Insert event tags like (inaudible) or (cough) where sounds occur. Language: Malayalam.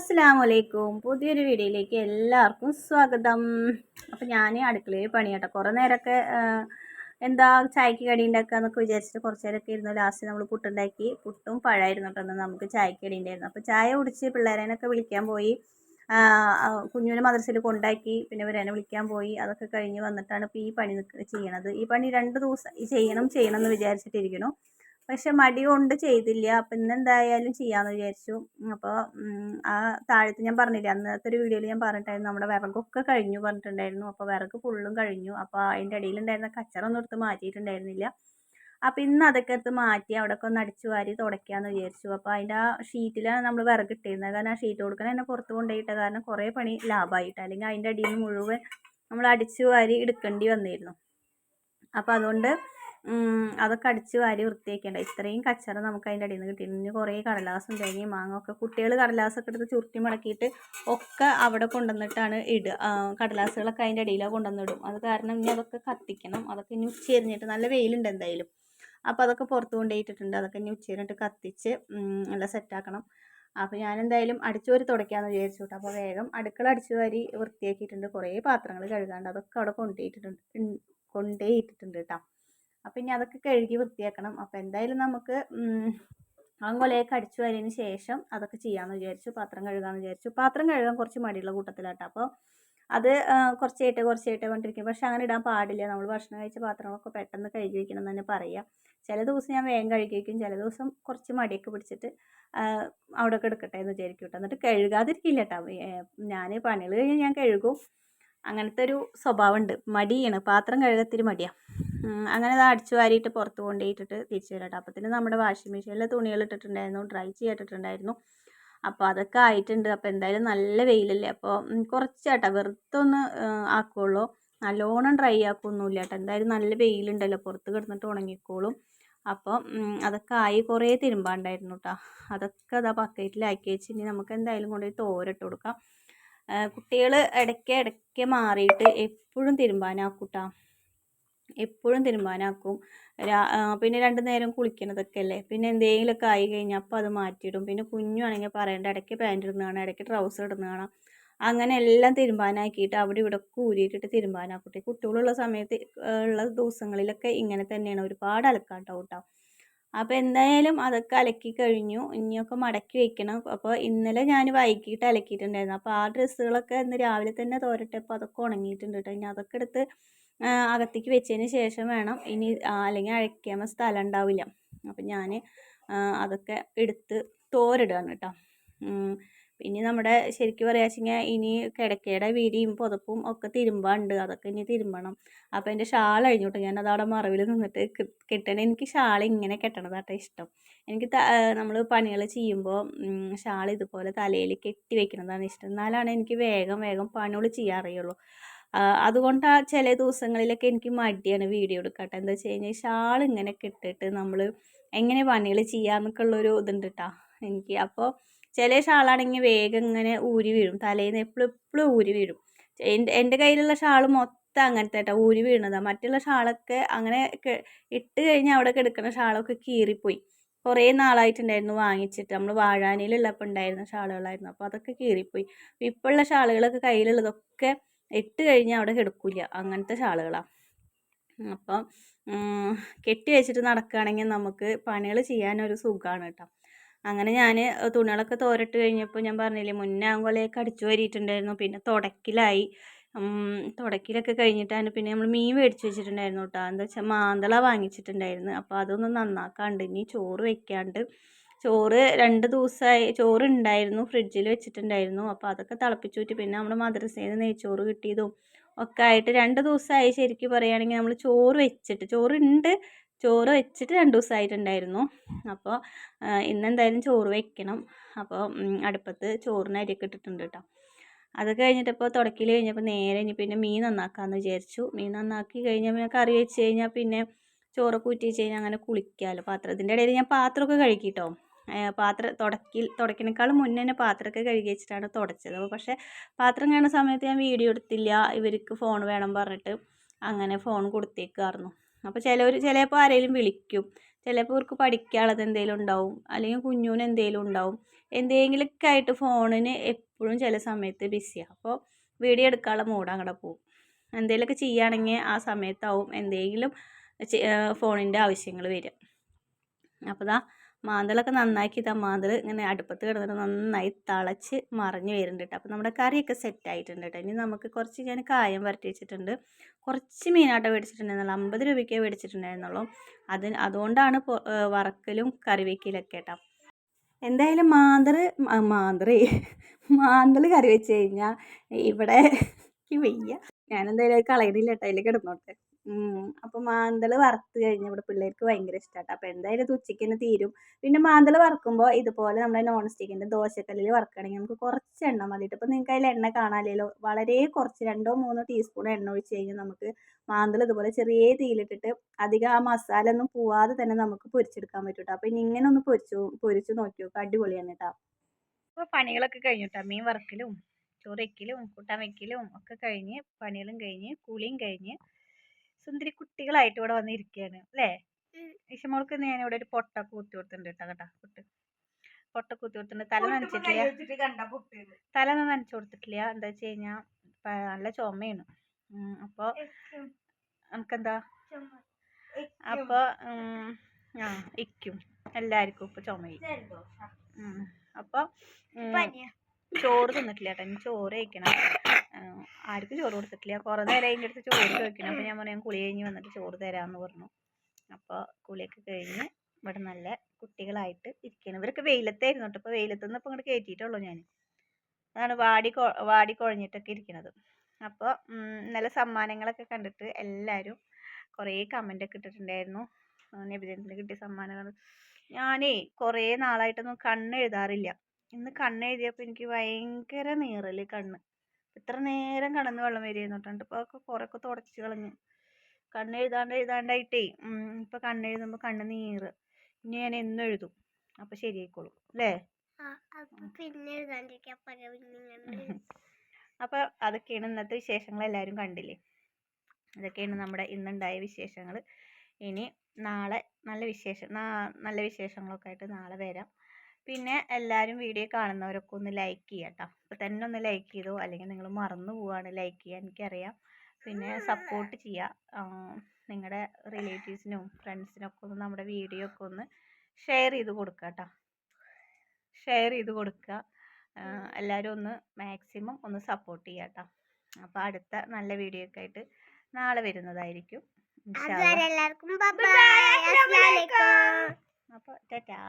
അസ്സലാമലൈക്കും പുതിയൊരു വീഡിയോയിലേക്ക് എല്ലാവർക്കും സ്വാഗതം. അപ്പം ഞാൻ അടുക്കളയിൽ പണിയാട്ടോ കുറേ നേരമൊക്കെ എന്താ ചായക്ക് കടി ഉണ്ടാക്കുക എന്നൊക്കെ വിചാരിച്ചിട്ട് കുറച്ച് നേരമൊക്കെ ഇരുന്നു. ലാസ്റ്റ് നമ്മൾ പുട്ടുണ്ടാക്കി. പുട്ടും പഴമായിരുന്നു കേട്ടോ നമുക്ക് ചായക്ക് കടി ഉണ്ടായിരുന്നു അപ്പോൾ ചായ കുടിച്ച് പിള്ളേരേനൊക്കെ വിളിക്കാൻ പോയി. കുഞ്ഞുവിനെ മദ്രസയിൽ കൊണ്ടാക്കി. പിന്നെ ഇവരെന്നെ വിളിക്കാൻ പോയി. അതൊക്കെ കഴിഞ്ഞ് വന്നിട്ടാണ് ഇപ്പോൾ ഈ പണി ചെയ്യണത്. ഈ പണി രണ്ട് ദിവസം ചെയ്യണം ചെയ്യണം എന്ന് വിചാരിച്ചിട്ടിരിക്കുന്നു. പക്ഷെ മടി കൊണ്ട് ചെയ്തില്ല. അപ്പം ഇന്ന് എന്തായാലും ചെയ്യാന്ന് വിചാരിച്ചു. അപ്പോൾ ആ താഴത്ത് ഞാൻ പറഞ്ഞില്ല അന്നത്തെ ഒരു വീഡിയോയിൽ ഞാൻ പറഞ്ഞിട്ടായിരുന്നു നമ്മുടെ വിറകൊക്കെ കഴിഞ്ഞു പറഞ്ഞിട്ടുണ്ടായിരുന്നു. അപ്പോൾ വിറക് ഫുള്ളും കഴിഞ്ഞു. അപ്പോൾ അതിന്റെ ഇടയിലുണ്ടായിരുന്ന കച്ചറൊന്നും എടുത്ത് മാറ്റിയിട്ടുണ്ടായിരുന്നില്ല. അപ്പോൾ ഇന്ന് അതൊക്കെ എടുത്ത് മാറ്റി അവിടെയൊക്കെ ഒന്ന് അടിച്ചു വാരി തുടയ്ക്കാമെന്ന് വിചാരിച്ചു. അപ്പോൾ അതിന്റെ ആ ഷീറ്റിലാണ് നമ്മൾ വിറക് ഇട്ടിരുന്നത്. കാരണം ആ ഷീറ്റ് കൊടുക്കണം എന്നെ പുറത്ത് കൊണ്ടുപോയിട്ട് കാരണം കുറേ പണി ലാഭമായിട്ട് അല്ലെങ്കിൽ അതിന്റെ അടിയിൽ മുഴുവൻ നമ്മൾ അടിച്ചു വാരി എടുക്കേണ്ടി വന്നിരുന്നു. അപ്പോൾ അതുകൊണ്ട് അതൊക്കെ അടിച്ച് വാരി വൃത്തിയാക്കേണ്ട ഇത്രയും കച്ചറ നമുക്ക് അതിന്റെ അടിയിൽ നിന്ന് കിട്ടി ഇനി കുറേ കടലാസും തേങ്ങയും മാങ്ങ ഒക്കെ കുട്ടികൾ കടലാസൊക്കെ എടുത്ത് ചുരുട്ടി മടക്കിയിട്ട് ഒക്കെ അവിടെ കൊണ്ടുവന്നിട്ടാണ് ഇടുക. കടലാസുകളൊക്കെ അതിന്റെ അടിയിലാണ് കൊണ്ടുവന്നിടും. അത് കാരണം ഇനി അതൊക്കെ കത്തിക്കണം. അതൊക്കെ ഇനി ഉച്ചയെറിഞ്ഞിട്ട് നല്ല വെയിലുണ്ട് എന്തായാലും. അപ്പോൾ അതൊക്കെ പുറത്ത് കൊണ്ടുപോയിട്ടിട്ടുണ്ട്. അതൊക്കെ ഇനി ഉച്ചരിഞ്ഞിട്ട് കത്തിച്ച് നല്ല സെറ്റാക്കണം അപ്പോൾ ഞാൻ എന്തായാലും അടിച്ചു വാരി തുടയ്ക്കാമെന്ന് വിചാരിച്ചു അപ്പോൾ വേഗം അടുക്കള അടിച്ചു വാരി വൃത്തിയാക്കിയിട്ടുണ്ട്. കുറേ പാത്രങ്ങൾ കഴുകാണ്ട് അതൊക്കെ അവിടെ കൊണ്ടുപോയിട്ടിട്ടുണ്ട് കൊണ്ടേയിട്ടിട്ടുണ്ട് കേട്ടോ. അപ്പം ഇനി അതൊക്കെ കഴുകി വൃത്തിയാക്കണം. അപ്പം എന്തായാലും നമുക്ക് അങ്ങോലേക്ക് അടിച്ചു വരതിന് ശേഷം അതൊക്കെ ചെയ്യാമെന്ന് വിചാരിച്ചു. പാത്രം കഴുകാമെന്ന് വിചാരിച്ചു. പാത്രം കഴുകാൻ കുറച്ച് മടിയുള്ള കൂട്ടത്തിലാട്ടോ. അപ്പോൾ അത് കുറച്ചായിട്ട് കുറച്ചായിട്ട് കൊണ്ടിരിക്കും. പക്ഷെ അങ്ങനെ ഇടാൻ പാടില്ല. നമ്മൾ ഭക്ഷണം കഴിച്ച പാത്രങ്ങളൊക്കെ പെട്ടെന്ന് കഴുകി വയ്ക്കണം എന്ന് തന്നെ പറയുക ചില ദിവസം ഞാൻ വേഗം കഴുകി വയ്ക്കും ചില ദിവസം കുറച്ച് മടിയൊക്കെ പിടിച്ചിട്ട് അവിടെയൊക്കെ എടുക്കട്ടെ എന്ന് വിചാരിക്കും കേട്ടോ. എന്നിട്ട് കഴുകാതിരിക്കില്ല കേട്ടോ. ഞാൻ പണികൾ കഴിഞ്ഞ് ഞാൻ കഴുകും. അങ്ങനത്തെ ഒരു സ്വഭാവമുണ്ട്. മടിയാണ്. പാത്രം കഴുകത്തിരി മടിയാണ് അങ്ങനെ അത് അടിച്ചു വാരിയിട്ട് പുറത്ത് കൊണ്ടുപോയിട്ടിട്ട് തിരിച്ചു വരാം അപ്പത്തിന് നമ്മുടെ വാഷിംഗ് മെഷീനിൽ തുണികൾ ഇട്ടിട്ടുണ്ടായിരുന്നു ഡ്രൈ ചെയ്തിട്ടുണ്ടായിരുന്നു അപ്പോൾ അതൊക്കെ ആയിട്ടുണ്ട്. അപ്പോൾ എന്തായാലും നല്ല വെയിലല്ലേ? അപ്പോൾ കുറച്ചാട്ടോ. വെറുതെ ഒന്ന് ആക്കുള്ളൂ. നല്ലോണം ഡ്രൈ ആക്കുമൊന്നുമില്ല കേട്ടോ എന്തായാലും നല്ല വെയിലുണ്ടല്ലോ. പുറത്ത് കിടന്നിട്ട് ഉണങ്ങിക്കോളും. അപ്പോൾ അതൊക്കെ ആയി കുറേ തിരുമ്പാണ്ടായിരുന്നു കേട്ടോ അതൊക്കെ അതാ ബക്കറ്റിലാക്കി വെച്ച് ഇനി നമുക്ക് എന്തായാലും കൊണ്ടുപോയി തോരട്ട് കൊടുക്കാം. കുട്ടികൾ ഇടയ്ക്ക് ഇടയ്ക്ക് മാറിയിട്ട് എപ്പോഴും തിരുമ്പാനാക്കും കേട്ടോ എപ്പോഴും തിരുമ്പാനാക്കും. പിന്നെ രണ്ട് നേരം കുളിക്കണതൊക്കെ അല്ലേ പിന്നെ എന്തെങ്കിലുമൊക്കെ ആയി കഴിഞ്ഞാൽ അപ്പോൾ അത് മാറ്റിയിടും. പിന്നെ കുഞ്ഞുവാണെങ്കിൽ പറയേണ്ട ഇടയ്ക്ക് പാന്റ് കാണാം ഇടയ്ക്ക് ട്രൗസർ ഇടുന്ന കാണാം. അങ്ങനെ എല്ലാം തിരുമ്പാനാക്കിയിട്ട് അവിടെ ഇവിടെ കൂരിയിട്ടിട്ട് തിരുമ്പാനാക്കട്ടെ. കുട്ടികളുള്ള സമയത്ത് ഉള്ള ദിവസങ്ങളിലൊക്കെ ഇങ്ങനെ തന്നെയാണ്. ഒരുപാട് അലക്കാണ്ടാവും കേട്ടോ അപ്പോൾ എന്തായാലും അതൊക്കെ അലക്കി കഴിഞ്ഞു. ഇനിയൊക്കെ മടക്കി വെക്കണം. അപ്പോൾ ഇന്നലെ ഞാൻ വൈകിട്ട് അലക്കിയിട്ടുണ്ടായിരുന്നു. അപ്പോൾ ആ ഡ്രസ്സുകളൊക്കെ ഇന്ന് രാവിലെ തന്നെ തോരട്ടപ്പോൾ അതൊക്കെ ഉണങ്ങിയിട്ടുണ്ട് കേട്ടോ. ഇനി അതൊക്കെ എടുത്ത് അകത്തേക്ക് വെച്ചതിന് ശേഷം വേണം ഇനി അല്ലെങ്കിൽ അഴയ്ക്കാൻ സ്ഥലം ഉണ്ടാവില്ല. അപ്പം ഞാൻ അതൊക്കെ എടുത്ത് തോരിടുകയാണ് കേട്ടോ. പിന്നെ നമ്മുടെ ശരിക്കും പറയുക ഇനി കിടക്കയുടെ വിരിയും പുതപ്പും ഒക്കെ തിരുമ്പാണ്ട്. അതൊക്കെ ഇനി തിരുമ്പണം. അപ്പോൾ എന്റെ ഷാൾ അഴിഞ്ഞോട്ടെ. ഞാൻ അതവിടെ മറവിൽ നിന്നിട്ട് കെട്ടണം. എനിക്ക് ഷാൾ ഇങ്ങനെ കെട്ടണതാട്ടോ ഇഷ്ടം. എനിക്ക് നമ്മൾ പണികൾ ചെയ്യുമ്പോൾ ഷാൾ ഇതുപോലെ തലയിൽ കെട്ടി വെക്കണതാണ് ഇഷ്ടം. എന്നാലാണ് എനിക്ക് വേഗം വേഗം പണികൾ ചെയ്യാൻ അറിയുള്ളൂ. അതുകൊണ്ട് ആ ചില ദിവസങ്ങളിലൊക്കെ എനിക്ക് മടിയാണ് വീഡിയോ എടുക്കട്ടെ. എന്താ വെച്ച് കഴിഞ്ഞാൽ ഷാൾ ഇങ്ങനെ കെട്ടിട്ട് നമ്മൾ എങ്ങനെ പണികൾ ചെയ്യാമെന്നൊക്കെ ഉള്ളൊരു ഇതുണ്ട് കേട്ടോ എനിക്ക്. അപ്പോൾ ചില ഷാളാണെങ്കിൽ വേഗം ഇങ്ങനെ ഊരി വീഴും. തലേന്ന് എപ്പോഴും എപ്പോഴും ഊരി വീഴും. എന്റെ എന്റെ കയ്യിലുള്ള ഷാൾ മൊത്തം അങ്ങനത്തെ കേട്ടോ ഊരി വീണതാണ് മറ്റുള്ള ഷാളൊക്കെ അങ്ങനെ ഇട്ട് കഴിഞ്ഞാൽ അവിടെ കിടക്കുന്ന ഷാളൊക്കെ കീറിപ്പോയി. കുറേ നാളായിട്ടുണ്ടായിരുന്നു വാങ്ങിച്ചിട്ട്. നമ്മൾ വാഴാനിലുള്ളപ്പോൾ ഉണ്ടായിരുന്ന ഷാളുകളായിരുന്നു. അപ്പോൾ അതൊക്കെ കീറിപ്പോയി. ഇപ്പോഴുള്ള ഷാളുകളൊക്കെ കയ്യിലുള്ളതൊക്കെ ഇട്ട് കഴിഞ്ഞാൽ അവിടെ കിടക്കില്ല. അങ്ങനത്തെ ഷാളുകളാണ് അപ്പം കെട്ടി വെച്ചിട്ട് നടക്കുകയാണെങ്കിൽ നമുക്ക് പണികൾ ചെയ്യാനൊരു സുഖമാണ് കേട്ടോ. അങ്ങനെ ഞാൻ തുണികളൊക്കെ തോരട്ട് കഴിഞ്ഞപ്പോൾ ഞാൻ പറഞ്ഞില്ലേ മുന്നേ ആകുമ്പോഴേക്ക് അടിച്ചു വരിയിട്ടുണ്ടായിരുന്നു പിന്നെ തുടക്കിലായി തുടക്കിലൊക്കെ കഴിഞ്ഞിട്ടാണ് പിന്നെ നമ്മൾ മീൻ മേടിച്ച് വെച്ചിട്ടുണ്ടായിരുന്നു കേട്ടോ. എന്താ വെച്ചാൽ മാന്തള വാങ്ങിച്ചിട്ടുണ്ടായിരുന്നു. അപ്പോൾ അതൊന്ന് നന്നാക്കാണ്ട് ഇനി ചോറ് വെക്കാണ്ട്. ചോറ് രണ്ട് ദിവസമായി ചോറ് ഉണ്ടായിരുന്നു ഫ്രിഡ്ജിൽ വെച്ചിട്ടുണ്ടായിരുന്നു. അപ്പോൾ അതൊക്കെ തിളപ്പിച്ചൂറ്റി പിന്നെ നമ്മൾ മദ്രസയിൽ നിന്ന് നെയ്ച്ചോറ് കിട്ടിയതും ഒക്കെ ആയിട്ട് രണ്ട് ദിവസമായി ശരിക്കും പറയുകയാണെങ്കിൽ നമ്മൾ ചോറ് വെച്ചിട്ട് ചോറുണ്ട് ചോറ് വെച്ചിട്ട് രണ്ട് ദിവസമായിട്ടുണ്ടായിരുന്നു. അപ്പോൾ ഇന്നെന്തായാലും ചോറ് വെക്കണം. അപ്പോൾ അടുപ്പത്ത് ചോറിന് അരിയൊക്കെ ഇട്ടിട്ടുണ്ട് കേട്ടോ. അത് കഴിഞ്ഞിട്ട് ഇപ്പോൾ തുടക്കിൽ കഴിഞ്ഞപ്പോൾ നേരെ ഇനി പിന്നെ മീൻ നന്നാക്കാമെന്ന് വിചാരിച്ചു. മീൻ നന്നാക്കി കഴിഞ്ഞാൽ പിന്നെ കറി വെച്ച് കഴിഞ്ഞാൽ പിന്നെ ചോറൊക്കെ ഊറ്റി വെച്ച് കഴിഞ്ഞാൽ അങ്ങനെ കുളിക്കാമല്ലോ പാത്രത്തിന്റെ ഇടയിൽ ഞാൻ പാത്രമൊക്കെ കഴുകി കേട്ടോ പാത്രം തുടക്കി തുടക്കിനേക്കാളും മുന്നേ തന്നെ പാത്രമൊക്കെ കഴുകി വെച്ചിട്ടാണ് തുടച്ചത്. അപ്പോൾ പക്ഷേ പാത്രം കാണുന്ന സമയത്ത് ഞാൻ വീഡിയോ എടുത്തില്ല. ഇവർക്ക് ഫോൺ വേണം പറഞ്ഞിട്ട് അങ്ങനെ ഫോൺ കൊടുത്തേക്കായിരുന്നു അപ്പോൾ ചിലവർ ചിലപ്പോൾ ആരെങ്കിലും വിളിക്കും. ചിലപ്പോൾ ഇവർക്ക് പഠിക്കാനുള്ളത് എന്തെങ്കിലും ഉണ്ടാവും. അല്ലെങ്കിൽ കുഞ്ഞൂന് എന്തെങ്കിലും ഉണ്ടാവും. എന്തെങ്കിലുമൊക്കെ ആയിട്ട് ഫോണിന് എപ്പോഴും ചില സമയത്ത് ബിസിയാണ് അപ്പോൾ വീഡിയോ എടുക്കാനുള്ള മൂഡ് അങ്ങോട്ട് പോകും എന്തെങ്കിലുമൊക്കെ ചെയ്യുകയാണെങ്കിൽ ആ സമയത്താവും എന്തെങ്കിലും ഫോണിന്റെ ആവശ്യങ്ങൾ വരിക അപ്പോൾ ദാ മാന്തളൊക്കെ നന്നാക്കി ഇതാ മാന്തൾ ഇങ്ങനെ അടുപ്പത്ത് കിടന്നിട്ട് നന്നായി തിളച്ച് മറിഞ്ഞു വരുന്നുണ്ട് കേട്ടോ അപ്പോൾ നമ്മുടെ കറിയൊക്കെ സെറ്റ് ആയിട്ടുണ്ട് കേട്ടോ ഇനി നമുക്ക് കുറച്ച് ഞാൻ കായം വരട്ടി വെച്ചിട്ടുണ്ട്. കുറച്ച് മീനാട്ട മേടിച്ചിട്ടുണ്ടായിരുന്നുള്ളൂ. അമ്പത് രൂപയ്ക്കേ മേടിച്ചിട്ടുണ്ടായിരുന്നുള്ളൂ. അതിന് അതുകൊണ്ടാണ് വറക്കലും കറി വെക്കലൊക്കെ കേട്ടോ എന്തായാലും മാന്തർ മാന്തറി മാന്തൽ കറി വെച്ച് കഴിഞ്ഞാൽ ഇവിടെ വയ്യ. ഞാനെന്തായാലും കളയണില്ല കേട്ടോ അതിൽ കിടന്നോട്ടെ. അപ്പോൾ മാന്തൽ വറുത്ത് കഴിഞ്ഞ് ഇവിടെ പിള്ളേർക്ക് ഭയങ്കര ഇഷ്ടമാട്ടോ അപ്പോൾ എന്തായാലും ഇത് ഉച്ചയ്ക്ക് തന്നെ തീരും. പിന്നെ മാന്തൽ വറുക്കുമ്പോൾ ഇതുപോലെ നമ്മുടെ നോൺ സ്റ്റിക്കിന്റെ ദോശക്കല്ലിൽ വറുക്കുകയാണെങ്കിൽ നമുക്ക് കുറച്ച് എണ്ണ മതിയിട്ട് ഇപ്പോൾ നിങ്ങൾക്ക് അതിൽ എണ്ണ കാണാനില്ലല്ലോ. വളരെ കുറച്ച് രണ്ടോ മൂന്നോ ടീസ്പൂൺ എണ്ണ ഒഴിച്ച് കഴിഞ്ഞാൽ നമുക്ക് മാന്തൽ ഇതുപോലെ ചെറിയ തീയിലിട്ടിട്ട് അധികം ആ മസാല ഒന്നും പോവാതെ തന്നെ നമുക്ക് പൊരിച്ചെടുക്കാൻ പറ്റും കേട്ടോ അപ്പോൾ ഇനി ഇങ്ങനെ ഒന്ന് പൊരിച്ചു പൊരിച്ചു നോക്കി നോക്കുക അടിപൊളിയാണ് കേട്ടോ അപ്പോൾ പണികളൊക്കെ കഴിഞ്ഞു കേട്ടോ മീൻ വറക്കലും ചോറ് വയ്ക്കലും കൂട്ടാൻ വയ്ക്കലും ഒക്കെ കഴിഞ്ഞ് പണികളും കഴിഞ്ഞ് കൂളിയും കഴിഞ്ഞ് സുന്ദരി കുട്ടികളായിട്ട് ഇവിടെ വന്നിരിക്കുകയാണ് അല്ലേ? ഇഷമോൾക്ക് ഞാൻ ഇവിടെ ഒരു പൊട്ട കൂത്തി കൊടുത്തിട്ടുണ്ട് കേട്ടോ കേട്ടോ കുട്ട്. പൊട്ട കൂത്തി കൊടുത്തിട്ടുണ്ട്. തല നനച്ചിട്ടില്ല. തല നനച്ചു കൊടുത്തിട്ടില്ല. എന്താ വെച്ച് കഴിഞ്ഞാൽ നല്ല ചുമയാണ്. ഉം, അപ്പൊ നമുക്കെന്താ? അപ്പൊ ഉം, ആ ഇക്കും എല്ലാവർക്കും ഇപ്പൊ ചുമയും ഉം, അപ്പൊ ഉം, ചോറ് തിന്നിട്ടില്ല കേട്ടോ. ഇനി ചോറ് കഴിക്കണം. ആർക്കും ചോറ് കൊടുത്തിട്ടില്ല. കുറേ നേരം അതിന്റെ അടുത്ത് ചോറ് ചോദിക്കണം അപ്പോൾ ഞാൻ പറഞ്ഞു ഞാൻ കുളി കഴിഞ്ഞ് വന്നിട്ട് ചോറ് തരാമെന്ന് പറഞ്ഞു. അപ്പോൾ കുളിയൊക്കെ കഴിഞ്ഞ് ഇവിടെ നല്ല കുട്ടികളായിട്ട് ഇരിക്കണം ഇവരൊക്കെ വെയിലത്തായിരുന്നു കേട്ടോ. അപ്പോൾ വെയിലത്ത് നിന്ന് ഇപ്പോൾ ഇങ്ങോട്ട് കയറ്റിയിട്ടുള്ളൂ ഞാൻ അതാണ് വാടി വാടി കുഴഞ്ഞിട്ടൊക്കെ ഇരിക്കണത്. അപ്പോൾ നല്ല സമ്മാനങ്ങളൊക്കെ കണ്ടിട്ട് എല്ലാവരും കുറേ ഒക്കെ ഇട്ടിട്ടുണ്ടായിരുന്നു. നബിദിനത്തിന് കിട്ടിയ സമ്മാനങ്ങൾ ഞാനേ കുറേ നാളായിട്ടൊന്നും കണ്ണെഴുതാറില്ല. ഇന്ന് കണ്ണെഴുതിയപ്പോൾ എനിക്ക് ഭയങ്കര നീറൽ കണ്ണ്. ഇത്ര നേരം കടന്ന് വെള്ളം വരികയെന്ന് തൊട്ടുണ്ട് ഇപ്പോൾ ഒക്കെ കുറേയൊക്കെ തുടച്ച് കളഞ്ഞു. കണ്ണ് എഴുതാണ്ട് എഴുതാണ്ടായിട്ടേ ഇപ്പോൾ കണ്ണ് എഴുതുമ്പോൾ കണ്ണ് നീറ്. ഇനി ഞാൻ എന്നും എഴുതും. അപ്പോൾ ശരിയായിക്കോളും അല്ലേ? അപ്പോൾ (laughs) അതൊക്കെയാണ് ഇന്നത്തെ വിശേഷങ്ങൾ എല്ലാവരും കണ്ടില്ലേ? ഇതൊക്കെയാണ് നമ്മുടെ ഇന്നുണ്ടായ വിശേഷങ്ങൾ ഇനി നാളെ നല്ല വിശേഷം നല്ല വിശേഷങ്ങളൊക്കെ ആയിട്ട് നാളെ വരാം. പിന്നെ എല്ലാവരും വീഡിയോ കാണുന്നവരൊക്കെ ഒന്ന് ലൈക്ക് ചെയ്യാട്ടോ. കേട്ടോ അപ്പോൾ തന്നെ ഒന്ന് ലൈക്ക് ചെയ്തോ അല്ലെങ്കിൽ നിങ്ങൾ മറന്നു പോവാണ് ലൈക്ക് ചെയ്യാൻ എനിക്കറിയാം. പിന്നെ സപ്പോർട്ട് ചെയ്യുക നിങ്ങളുടെ റിലേറ്റീവ്സിനും ഫ്രണ്ട്സിനൊക്കെ ഒന്ന് നമ്മുടെ വീഡിയോ ഒക്കെ ഒന്ന് ഷെയർ ചെയ്ത് കൊടുക്കുക കേട്ടോ ഷെയർ ചെയ്ത് കൊടുക്കുക എല്ലാവരും ഒന്ന് മാക്സിമം ഒന്ന് സപ്പോർട്ട് ചെയ്യുക കേട്ടോ അപ്പോൾ അടുത്ത നല്ല വീഡിയോ ഒക്കെ ആയിട്ട് നാളെ വരുന്നതായിരിക്കും. എല്ലാവർക്കും അപ്പോൾ ടാറ്റാ.